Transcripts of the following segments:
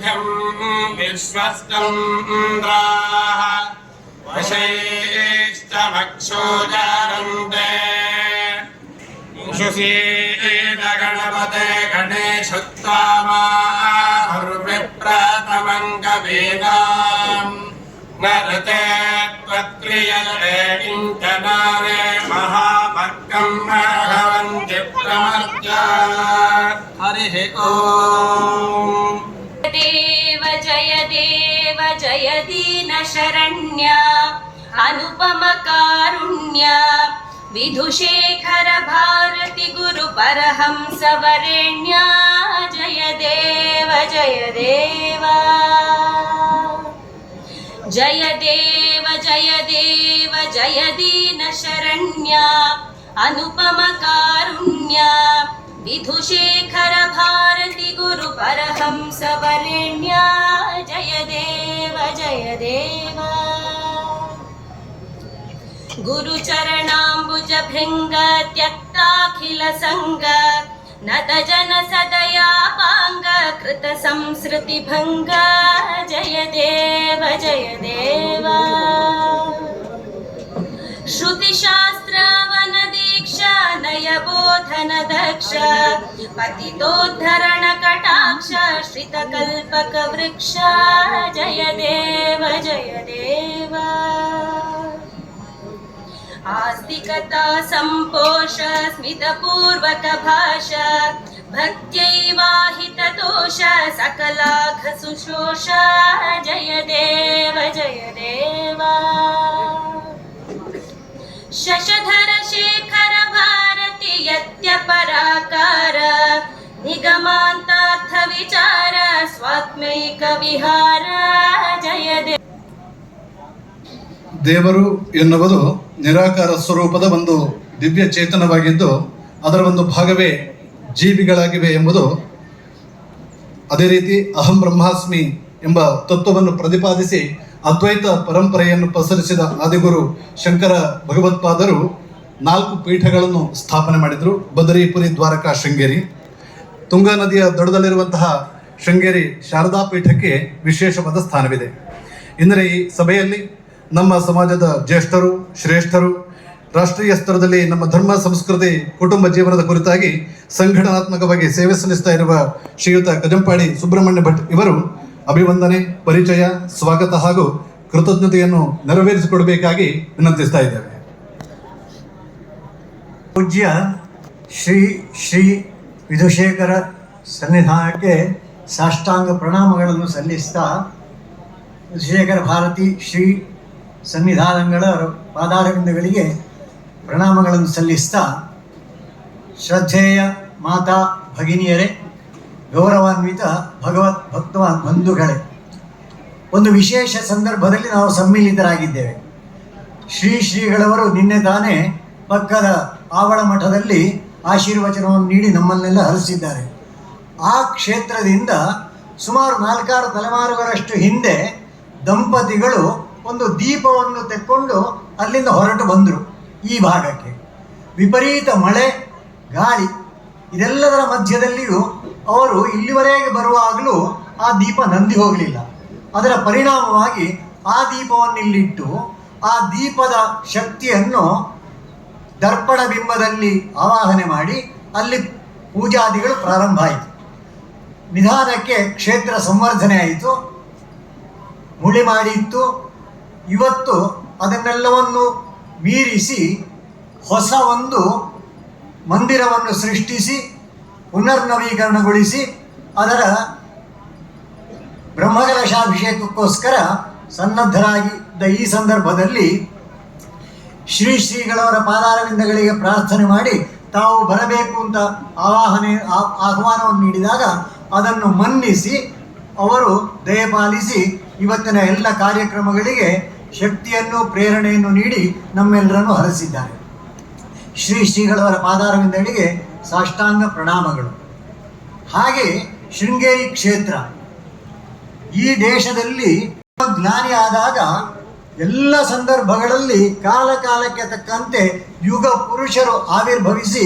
अस्मभ्यं विश्वस्तन्द्राः वशैश्चमक्षोजारन्ते शुषीडगणपते गणेशत्वामाहुर्विप्रथमं कवीनाम् नरते त्वत्क्रियते किञ्चनारे महाभक्तं भगवन्ति प्रमर्त्या हरिः ॐ दीनशरण्य अनुपम कारुण्य विधुशेखर भारति गुरु परहंस वरेण्य जय देव जय देव। जय देव जय देव, जय दीनशरण्य अनुपम कारुण्य विधुशेखर भारति गुरु परहंस वरेण्या, जय देव जय देव। गुरु चरणाम्बुज भृंग त्यक्ताखिल संग नत गुरुचरणाम्बुजभृङ्ग त्यक्ताखिलसङ्ग कृत सदयापाङ्ग भंग। जय देव जय देव। श्रुति शास्त्रा नयबोधन दक्ष। पतिरण कटाक्ष श्रित कल्पक वृक्ष। जय देव जय देव। आस्तिकता भक्त स्मितपूर्वकभाष भक्त्यैवाहिततोष सकलाघसुशोष जय देव, जय देवा। शशधर शेखर भा ಶಕ್ತಿ ಪರಾಕಾರ ನಿಗಮಾಂತಾರ್ಥ ವಿಚಾರ, ಸ್ವಾತ್ಮೈಕ ವಿಹಾರ, ಜಯ ದೇವರು ಎನ್ನುವುದು ನಿರಾಕಾರ ಸ್ವರೂಪದ ಒಂದು ದಿವ್ಯ ಚೇತನವಾಗಿದ್ದು, ಅದರ ಒಂದು ಭಾಗವೇ ಜೀವಿಗಳಾಗಿವೆ ಎಂಬುದು ಅದೇ ರೀತಿ ಅಹಂ ಬ್ರಹ್ಮಾಸ್ಮಿ ಎಂಬ ತತ್ವವನ್ನು ಪ್ರತಿಪಾದಿಸಿ ಅದ್ವೈತ ಪರಂಪರೆಯನ್ನು ಪಸರಿಸಿದ ಆದಿಗುರು ಶಂಕರ ಭಗವತ್ಪಾದರು ನಾಲ್ಕು ಪೀಠಗಳನ್ನು ಸ್ಥಾಪನೆ ಮಾಡಿದರು. ಬದರಿಪುರಿ, ದ್ವಾರಕಾ, ಶೃಂಗೇರಿ. ತುಂಗಾ ನದಿಯ ದಡದಲ್ಲಿರುವಂತಹ ಶೃಂಗೇರಿ ಶಾರದಾ ಪೀಠಕ್ಕೆ ವಿಶೇಷವಾದ ಸ್ಥಾನವಿದೆ. ಇಂದರೆ ಈ ಸಭೆಯಲ್ಲಿ ನಮ್ಮ ಸಮಾಜದ ಜ್ಯೇಷ್ಠರು, ಶ್ರೇಷ್ಠರು, ರಾಷ್ಟ್ರೀಯ ಸ್ತರದಲ್ಲಿ ನಮ್ಮ ಧರ್ಮ, ಸಂಸ್ಕೃತಿ, ಕುಟುಂಬ ಜೀವನದ ಕುರಿತಾಗಿ ಸಂಘಟನಾತ್ಮಕವಾಗಿ ಸೇವೆ ಸಲ್ಲಿಸ್ತಾ ಇರುವ ಶ್ರೀಯುತ ಕಜಂಪಾಡಿ ಸುಬ್ರಹ್ಮಣ್ಯ ಭಟ್ ಇವರು ಅಭಿವಂದನೆ, ಪರಿಚಯ, ಸ್ವಾಗತ ಹಾಗೂ ಕೃತಜ್ಞತೆಯನ್ನು ನೆರವೇರಿಸಿಕೊಡಬೇಕಾಗಿ ವಿನಂತಿಸ್ತಾ ಇದ್ದೇವೆ. ಪೂಜ್ಯ ಶ್ರೀ ಶ್ರೀ ವಿಧುಶೇಖರ ಸನ್ನಿಧಾನಕ್ಕೆ ಸಾಷ್ಟಾಂಗ ಪ್ರಣಾಮಗಳನ್ನು ಸಲ್ಲಿಸ್ತಾ ವಿಧುಶೇಖರ ಭಾರತಿ ಶ್ರೀ ಸನ್ನಿಧಾನಗಳ ಪಾದಾರವಿಂದಗಳಿಗೆ ಪ್ರಣಾಮಗಳನ್ನು ಸಲ್ಲಿಸ್ತಾ, ಶ್ರದ್ಧೇಯ ಮಾತಾ ಭಗಿನಿಯರೇ, ಗೌರವಾನ್ವಿತ ಭಗವತ್ ಭಕ್ತ ಬಂಧುಗಳೇ, ಒಂದು ವಿಶೇಷ ಸಂದರ್ಭದಲ್ಲಿ ನಾವು ಸಮ್ಮಿಲಿತರಾಗಿದ್ದೇವೆ. ಶ್ರೀ ಶ್ರೀಗಳವರು ನಿನ್ನೆ ತಾನೇ ಪಕ್ಕದ ಆವಳ ಮಠದಲ್ಲಿ ಆಶೀರ್ವಚನವನ್ನು ನೀಡಿ ನಮ್ಮನ್ನೆಲ್ಲ ಹರಿಸಿದ್ದಾರೆ. ಆ ಕ್ಷೇತ್ರದಿಂದ ಸುಮಾರು ನಾಲ್ಕಾರು ತಲೆಮಾರುಗಳಷ್ಟು ಹಿಂದೆ ದಂಪತಿಗಳು ಒಂದು ದೀಪವನ್ನು ತೆಕ್ಕೊಂಡು ಅಲ್ಲಿಂದ ಹೊರಟು ಬಂದರು ಈ ಭಾಗಕ್ಕೆ. ವಿಪರೀತ ಮಳೆ, ಗಾಳಿ, ಇದೆಲ್ಲದರ ಮಧ್ಯದಲ್ಲಿಯೂ ಅವರು ಇಲ್ಲಿವರೆಗೆ ಬರುವಾಗಲೂ ಆ ದೀಪ ನಂದಿ ಹೋಗಲಿಲ್ಲ. ಅದರ ಪರಿಣಾಮವಾಗಿ ಆ ದೀಪವನ್ನು ಇಲ್ಲಿಟ್ಟು ಆ ದೀಪದ ಶಕ್ತಿಯನ್ನು ದರ್ಪಣ ಬಿಂಬದಲ್ಲಿ ಆವಾಹನೆ ಮಾಡಿ ಅಲ್ಲಿ ಪೂಜಾದಿಗಳು ಪ್ರಾರಂಭ ಆಯಿತು. ನಿಧಾನಕ್ಕೆ ಕ್ಷೇತ್ರ ಸಂವರ್ಧನೆ ಆಯಿತು. ಮುಳಿ ಮಾಡಿತ್ತು ಇವತ್ತು ಅದನ್ನೆಲ್ಲವನ್ನು ಮೀರಿಸಿ ಹೊಸ ಒಂದು ಮಂದಿರವನ್ನು ಸೃಷ್ಟಿಸಿ, ಪುನರ್ನವೀಕರಣಗೊಳಿಸಿ, ಅದರ ಬ್ರಹ್ಮಕಲಶಾಭಿಷೇಕಕ್ಕೋಸ್ಕರ ಸನ್ನದ್ಧರಾಗಿದ್ದ ಈ ಸಂದರ್ಭದಲ್ಲಿ ಶ್ರೀ ಶ್ರೀಗಳವರ ಪಾದಾರವಿಂದಗಳಿಗೆ ಪ್ರಾರ್ಥನೆ ಮಾಡಿ ತಾವು ಬರಬೇಕು ಅಂತ ಆವಾಹನೆ ಆಹ್ವಾನವನ್ನು ನೀಡಿದಾಗ ಅದನ್ನು ಮನ್ನಿಸಿ, ಅವರು ದಯಪಾಲಿಸಿ ಇವತ್ತಿನ ಎಲ್ಲ ಕಾರ್ಯಕ್ರಮಗಳಿಗೆ ಶಕ್ತಿಯನ್ನು, ಪ್ರೇರಣೆಯನ್ನು ನೀಡಿ ನಮ್ಮೆಲ್ಲರನ್ನು ಹರಸಿದ್ದಾರೆ. ಶ್ರೀ ಶ್ರೀಗಳವರ ಪಾದಾರವಿಂದಗಳಿಗೆ ಸಾಷ್ಟಾಂಗ ಪ್ರಣಾಮಗಳು. ಹಾಗೆ ಶೃಂಗೇರಿ ಕ್ಷೇತ್ರ. ಈ ದೇಶದಲ್ಲಿ ಜ್ಞಾನಿ ಆದಾಗ ಎಲ್ಲ ಸಂದರ್ಭಗಳಲ್ಲಿ ಕಾಲ ಕಾಲಕ್ಕೆ ತಕ್ಕಂತೆ ಯುಗ ಪುರುಷರು ಆವಿರ್ಭವಿಸಿ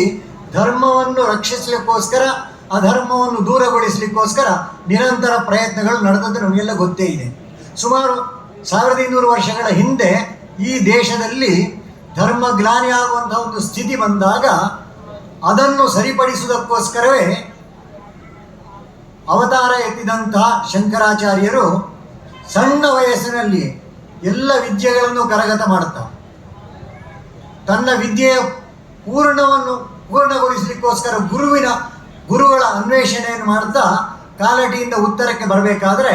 ಧರ್ಮವನ್ನು ರಕ್ಷಿಸಲಿಕ್ಕೋಸ್ಕರ, ಅಧರ್ಮವನ್ನು ದೂರಗೊಳಿಸಲಿಕ್ಕೋಸ್ಕರ ನಿರಂತರ ಪ್ರಯತ್ನಗಳು ನಡೆದದ್ದು ನಮಗೆಲ್ಲ ಗೊತ್ತೇ ಇದೆ. ಸುಮಾರು ಸಾವಿರದ ಇನ್ನೂರು ವರ್ಷಗಳ ಹಿಂದೆ ಈ ದೇಶದಲ್ಲಿ ಧರ್ಮ ಗ್ಲಾನಿ ಆಗುವಂತಹ ಒಂದು ಸ್ಥಿತಿ ಬಂದಾಗ ಅದನ್ನು ಸರಿಪಡಿಸುವುದಕ್ಕೋಸ್ಕರವೇ ಅವತಾರ ಎತ್ತಿದಂತಹ ಶಂಕರಾಚಾರ್ಯರು ಸಣ್ಣ ವಯಸ್ಸಿನಲ್ಲಿ ಎಲ್ಲ ವಿದ್ಯೆಗಳನ್ನು ಕರಗತ ಮಾಡುತ್ತಾ. ತನ್ನ ವಿದ್ಯೆಯ ಪೂರ್ಣವನ್ನು ಪೂರ್ಣಗೊಳಿಸಲಿಕ್ಕೋಸ್ಕರ ಗುರುವಿನ, ಗುರುಗಳ ಅನ್ವೇಷಣೆಯನ್ನು ಮಾಡ್ತಾ ಕಾಲಟಿಯಿಂದ ಉತ್ತರಕ್ಕೆ ಬರಬೇಕಾದ್ರೆ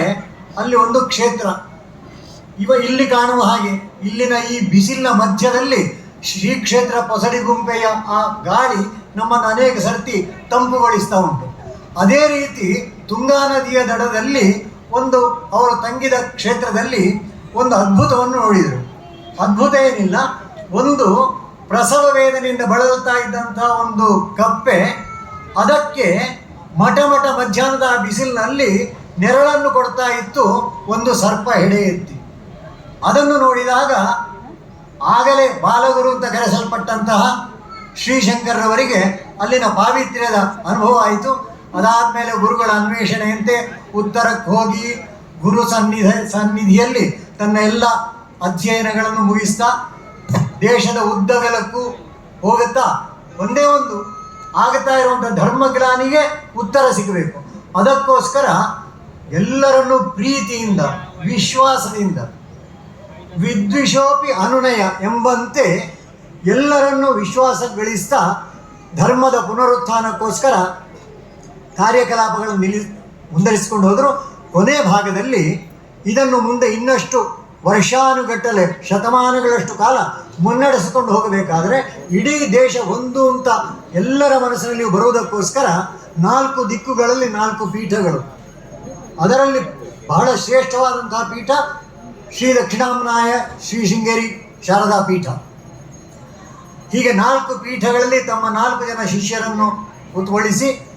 ಅಲ್ಲಿ ಒಂದು ಕ್ಷೇತ್ರ. ಇವ ಇಲ್ಲಿ ಕಾಣುವ ಹಾಗೆ, ಇಲ್ಲಿನ ಈ ಬಿಸಿಲಿನ ಮಧ್ಯದಲ್ಲಿ ಶ್ರೀ ಕ್ಷೇತ್ರ ಪೊಸಡಿ ಗುಂಪೆಯ ಆ ಗಾಳಿ ನಮ್ಮನ್ನು ಅನೇಕ ಸರ್ತಿ ತಂಪುಗೊಳಿಸ್ತಾ ಉಂಟು. ಅದೇ ರೀತಿ ತುಂಗಾ ನದಿಯ ದಡದಲ್ಲಿ ಒಂದು, ಅವರು ತಂಗಿದ ಕ್ಷೇತ್ರದಲ್ಲಿ ಒಂದು ಅದ್ಭುತವನ್ನು ನೋಡಿದರು. ಅದ್ಭುತ ಏನಿಲ್ಲ, ಒಂದು ಪ್ರಸವ ವೇದನೆಯಿಂದ ಬಳಲುತ್ತಾ ಇದ್ದಂತಹ ಒಂದು ಕಪ್ಪೆ, ಅದಕ್ಕೆ ಮಠ ಮಠ ಮಧ್ಯಾಹ್ನದ ಬಿಸಿಲಿನಲ್ಲಿ ನೆರಳನ್ನು ಕೊಡ್ತಾ ಇತ್ತು ಒಂದು ಸರ್ಪ ಹೆಡೆ ಎತ್ತಿ ಅದನ್ನು ನೋಡಿದಾಗ ಆಗಲೇ ಬಾಲಗುರು ಅಂತ ಕರೆಸಲ್ಪಟ್ಟಂತಹ ಶ್ರೀಶಂಕರವರಿಗೆ ಅಲ್ಲಿನ ಪಾವಿತ್ರ್ಯದ ಅನುಭವ ಆಯಿತು. ಅದಾದಮೇಲೆ ಗುರುಗಳ ಅನ್ವೇಷಣೆಯಂತೆ ಉತ್ತರಕ್ಕೆ ಹೋಗಿ ಗುರು ಸನ್ನಿಧಿ ಸನ್ನಿಧಿಯಲ್ಲಿ ತನ್ನ ಎಲ್ಲ ಅಧ್ಯಯನಗಳನ್ನು ಮುಗಿಸ್ತಾ ದೇಶದ ಉದ್ದಗಲಕ್ಕೂ ಹೋಗುತ್ತಾ ಒಂದೇ ಒಂದು ಆಗುತ್ತಾ ಇರುವಂಥ ಧರ್ಮಗ್ಲಾನಿಗೆ ಉತ್ತರ ಸಿಗಬೇಕು. ಅದಕ್ಕೋಸ್ಕರ ಎಲ್ಲರನ್ನೂ ಪ್ರೀತಿಯಿಂದ, ವಿಶ್ವಾಸದಿಂದ, ವಿದ್ವಿಷೋಪಿ ಅನುನಯ ಎಂಬಂತೆ ಎಲ್ಲರನ್ನೂ ವಿಶ್ವಾಸಗಳಿಸ್ತಾ ಧರ್ಮದ ಪುನರುತ್ಥಾನಕ್ಕೋಸ್ಕರ ಕಾರ್ಯಕಲಾಪಗಳನ್ನು ನಿಲ್ಲಿ ಮುಂದರಿಸಿಕೊಂಡು ಹೋದರು. ಕೊನೆ ಭಾಗದಲ್ಲಿ ಇದನ್ನು ಮುಂದೆ ಇನ್ನಷ್ಟು ವರ್ಷಾನುಗಟ್ಟಲೆ, ಶತಮಾನಗಳಷ್ಟು ಕಾಲ ಮುನ್ನಡೆಸಿಕೊಂಡು ಹೋಗಬೇಕಾದರೆ ಇಡೀ ದೇಶ ಒಂದು ಅಂತ ಎಲ್ಲರ ಮನಸ್ಸಿನಲ್ಲಿಯೂ ಬರುವುದಕ್ಕೋಸ್ಕರ ನಾಲ್ಕು ದಿಕ್ಕುಗಳಲ್ಲಿ ನಾಲ್ಕು ಪೀಠಗಳು. ಅದರಲ್ಲಿ ಬಹಳ ಶ್ರೇಷ್ಠವಾದಂತಹ ಪೀಠ ಶ್ರೀ ದಕ್ಷಿಣಾಮನಾಯ ಶ್ರೀ ಶೃಂಗೇರಿ ಶಾರದಾ ಪೀಠ. ಹೀಗೆ ನಾಲ್ಕು ಪೀಠಗಳಲ್ಲಿ ತಮ್ಮ ನಾಲ್ಕು ಜನ ಶಿಷ್ಯರನ್ನು ಕುತ್ಕೊಳಿಸಿ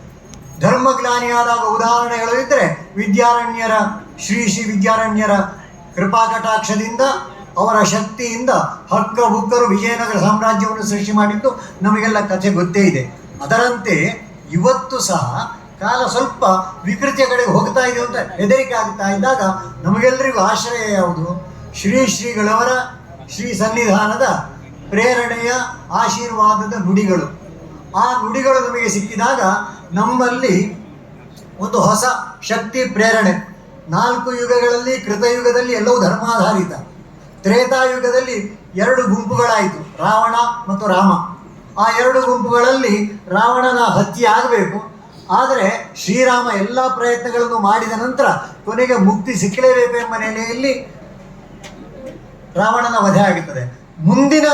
ಧರ್ಮಗ್ಲಾನಿಯಾದಾಗ ಉದಾಹರಣೆಗಳು ಇದ್ದರೆ ವಿದ್ಯಾರಣ್ಯರ, ಶ್ರೀ ಶ್ರೀ ವಿದ್ಯಾರಣ್ಯರ ಕೃಪಾಕಟಾಕ್ಷದಿಂದ ಅವರ ಶಕ್ತಿಯಿಂದ ಹಕ್ಕ ಬುಕ್ಕರು ವಿಜಯನಗರ ಸಾಮ್ರಾಜ್ಯವನ್ನು ಸೃಷ್ಟಿ ಮಾಡಿದ್ದು ನಮಗೆಲ್ಲ ಕಥೆ ಗೊತ್ತೇ ಇದೆ. ಅದರಂತೆ ಇವತ್ತು ಸಹ ಕಾಲ ಸ್ವಲ್ಪ ವಿಕೃತಿಯ ಕಡೆಗೆ ಹೋಗ್ತಾ ಇದೆ ಅಂತ ಹೆದರಿಕೆ ಆಗ್ತಾ ಇದ್ದಾಗ ನಮಗೆಲ್ಲರಿಗೂ ಆಶ್ರಯ ಯಾವುದು? ಶ್ರೀ ಶ್ರೀಗಳವರ ಶ್ರೀ ಸನ್ನಿಧಾನದ ಪ್ರೇರಣೆಯ ಆಶೀರ್ವಾದದ ನುಡಿಗಳು. ಆ ನುಡಿಗಳು ನಮಗೆ ಸಿಕ್ಕಿದಾಗ ನಮ್ಮಲ್ಲಿ ಒಂದು ಹೊಸ ಶಕ್ತಿ, ಪ್ರೇರಣೆ. ನಾಲ್ಕು ಯುಗಗಳಲ್ಲಿ, ಕೃತಯುಗದಲ್ಲಿ ಎಲ್ಲವೂ ಧರ್ಮಾಧಾರಿತ. ತ್ರೇತಾಯುಗದಲ್ಲಿ ಎರಡು ಗುಂಪುಗಳಾಯಿತು, ರಾವಣ ಮತ್ತು ರಾಮ. ಆ ಎರಡು ಗುಂಪುಗಳಲ್ಲಿ ರಾವಣನ ಹತ್ಯೆ ಆಗಬೇಕು. ಆದರೆ ಶ್ರೀರಾಮ ಎಲ್ಲ ಪ್ರಯತ್ನಗಳನ್ನು ಮಾಡಿದ ನಂತರ ಕೊನೆಗೆ ಮುಕ್ತಿ ಸಿಕ್ಕಲೇಬೇಕು ಎಂಬ ನೆಲೆಯಲ್ಲಿ ರಾವಣನ ವಧೆ ಆಗುತ್ತದೆ. ಮುಂದಿನ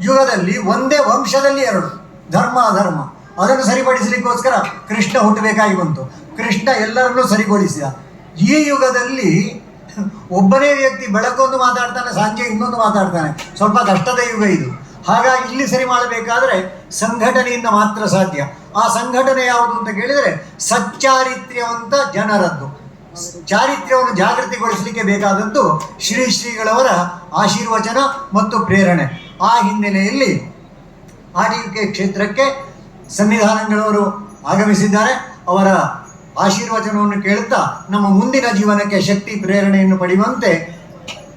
ಯುಗದಲ್ಲಿ ಒಂದೇ ವಂಶದಲ್ಲಿ ಎರಡು. ಧರ್ಮ, ಅಧರ್ಮ. ಅದನ್ನು ಸರಿಪಡಿಸಲಿಕ್ಕೋಸ್ಕರ ಕೃಷ್ಣ ಹುಟ್ಟಬೇಕಾಗಿ ಬಂತು. ಕೃಷ್ಣ ಎಲ್ಲರನ್ನೂ ಸರಿಗೊಳಿಸಿದ. ಈ ಯುಗದಲ್ಲಿ ಒಬ್ಬನೇ ವ್ಯಕ್ತಿ ಬೆಳಕೊಂದು ಮಾತಾಡ್ತಾನೆ, ಸಂಜೆ ಇನ್ನೊಂದು ಮಾತಾಡ್ತಾನೆ. ಸ್ವಲ್ಪ ಕಷ್ಟದ ಯುಗ ಇದು. ಹಾಗಾಗಿ ಇಲ್ಲಿ ಸರಿ ಮಾಡಬೇಕಾದ್ರೆ ಸಂಘಟನೆಯಿಂದ ಮಾತ್ರ ಸಾಧ್ಯ. ಆ ಸಂಘಟನೆ ಯಾವುದು ಅಂತ ಕೇಳಿದರೆ ಸಚ್ಚಾರಿತ್ರ್ಯವಂತ ಜನರದ್ದು. ಚಾರಿತ್ರ್ಯವನ್ನು ಜಾಗೃತಿಗೊಳಿಸಲಿಕ್ಕೆ ಬೇಕಾದದ್ದು ಶ್ರೀ ಶ್ರೀಗಳವರ ಆಶೀರ್ವಚನ ಮತ್ತು ಪ್ರೇರಣೆ. ಆ ಹಿನ್ನೆಲೆಯಲ್ಲಿ ಆಟಿಕೆ ಕ್ಷೇತ್ರಕ್ಕೆ ಸಂವಿಧಾನಗಳವರು ಆಗಮಿಸಿದ್ದಾರೆ. ಅವರ ಆಶೀರ್ವಚನವನ್ನು ಕೇಳುತ್ತಾ ನಮ್ಮ ಮುಂದಿನ ಜೀವನಕ್ಕೆ ಶಕ್ತಿ, ಪ್ರೇರಣೆಯನ್ನು ಪಡೆಯುವಂತೆ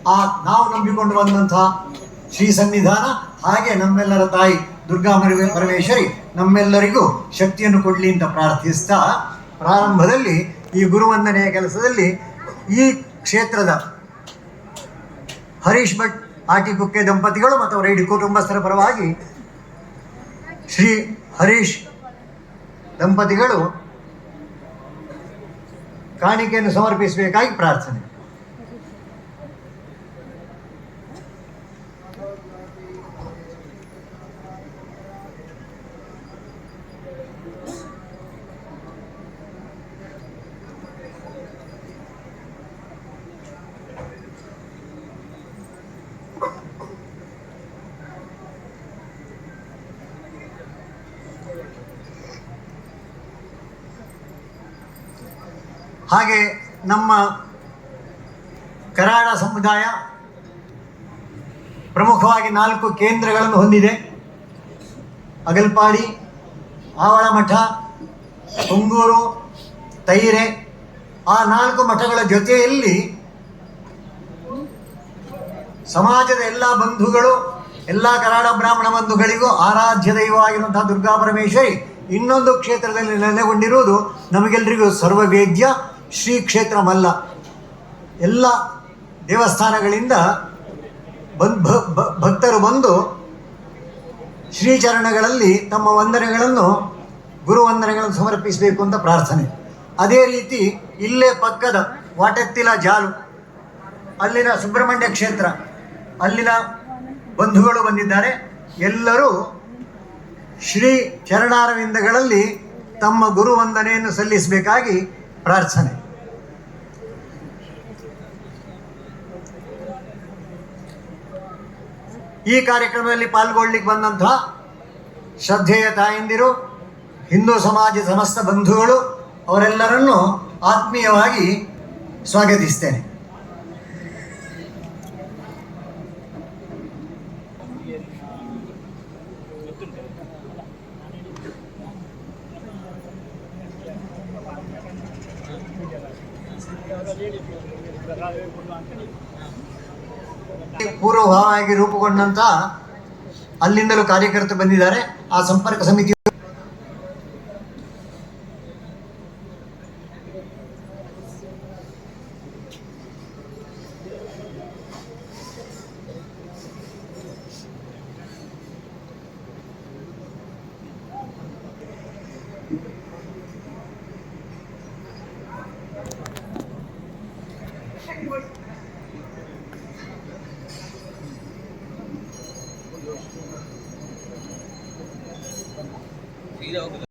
ಆ ನಾವು ನಂಬಿಕೊಂಡು ಬಂದಂತಹ ಶ್ರೀ ಸನ್ನಿಧಾನ ಹಾಗೆ ನಮ್ಮೆಲ್ಲರ ತಾಯಿ ದುರ್ಗಾ ಪರಮೇ- ಪರಮೇಶ್ವರಿ ನಮ್ಮೆಲ್ಲರಿಗೂ ಶಕ್ತಿಯನ್ನು ಕೊಡಲಿ ಅಂತ ಪ್ರಾರ್ಥಿಸ್ತಾ ಪ್ರಾರಂಭದಲ್ಲಿ ಈ ಗುರುವಂದನೆಯ ಕೆಲಸದಲ್ಲಿ ಈ ಕ್ಷೇತ್ರದ ಹರೀಶ್ ಭಟ್, ಆಟಿಕುಕ್ಕೆ ದಂಪತಿಗಳು ಮತ್ತು ಅವರ ಇಡೀ ಕುಟುಂಬಸ್ಥರ ಪರವಾಗಿ ಶ್ರೀ ಹರೀಶ್ ದಂಪತಿಗಳು ಕಾಣಿಕೆಯನ್ನು ಸಮರ್ಪಿಸಬೇಕಾಗಿ ಪ್ರಾರ್ಥನೆ. ಹಾಗೆ ನಮ್ಮ ಕರಾಡ ಸಮುದಾಯ ಪ್ರಮುಖವಾಗಿ ನಾಲ್ಕು ಕೇಂದ್ರಗಳನ್ನು ಹೊಂದಿದೆ. ಅಗಲ್ಪಾಡಿ, ಆವಳಮಠ, ಕುಂಗೂರು, ತೈರೆ, ಆ ನಾಲ್ಕು ಮಠಗಳ ಜೊತೆಯಲ್ಲಿ ಸಮಾಜದ ಎಲ್ಲ ಬಂಧುಗಳು, ಎಲ್ಲ ಕರಾಡ ಬ್ರಾಹ್ಮಣ ಬಂಧುಗಳಿಗೂ ಆರಾಧ್ಯ ದೈವವಾಗಿರುವಂತಹ ದುರ್ಗಾ ಪರಮೇಶ್ವರಿ ಇನ್ನೊಂದು ಕ್ಷೇತ್ರದಲ್ಲಿ ನೆಲೆಗೊಂಡಿರುವುದು ನಮಗೆಲ್ಲರಿಗೂ ಸರ್ವವೇದ್ಯ. ಶ್ರೀ ಕ್ಷೇತ್ರ ಮಲ್ಲ ಎಲ್ಲ ದೇವಸ್ಥಾನಗಳಿಂದ ಬಂದ್ ಭಕ್ತರು ಬಂದು ಶ್ರೀಚರಣಗಳಲ್ಲಿ ತಮ್ಮ ವಂದನೆಗಳನ್ನು, ಗುರು ವಂದನೆಗಳನ್ನು ಸಮರ್ಪಿಸಬೇಕು ಅಂತ ಪ್ರಾರ್ಥನೆ. ಅದೇ ರೀತಿ ಇಲ್ಲೇ ಪಕ್ಕದ ವಾಟೆತ್ತಿಲ ಜಾಲು, ಅಲ್ಲಿನ ಸುಬ್ರಹ್ಮಣ್ಯ ಕ್ಷೇತ್ರ, ಅಲ್ಲಿನ ಬಂಧುಗಳು ಬಂದಿದ್ದಾರೆ. ಎಲ್ಲರೂ ಶ್ರೀ ಚರಣಾರವಿಂದಗಳಲ್ಲಿ ತಮ್ಮ ಗುರು ವಂದನೆಯನ್ನು ಸಲ್ಲಿಸಬೇಕಾಗಿ ಪ್ರಾರ್ಥನೆ. ಈ ಕಾರ್ಯಕ್ರಮದಲ್ಲಿ ಪಾಲ್ಗೊಳ್ಳಿಕ್ಕೆ ಬಂದಂತಹ ಶ್ರದ್ಧೆಯ ತಾಯಂದಿರು ಹಿಂದೂ ಸಮಾಜ ಸಮಸ್ತ ಬಂಧುಗಳು ಅವರೆಲ್ಲರನ್ನು ಆತ್ಮೀಯವಾಗಿ ಸ್ವಾಗತಿಸ್ತೇನೆ. ಪೂರ್ವಭಾವವಾಗಿ ರೂಪುಗೊಂಡಂತ ಅಲ್ಲಿಂದಲೂ ಕಾರ್ಯಕರ್ತರು ಬಂದಿದ್ದಾರೆ. ಆ ಸಂಪರ್ಕ ಸಮಿತಿ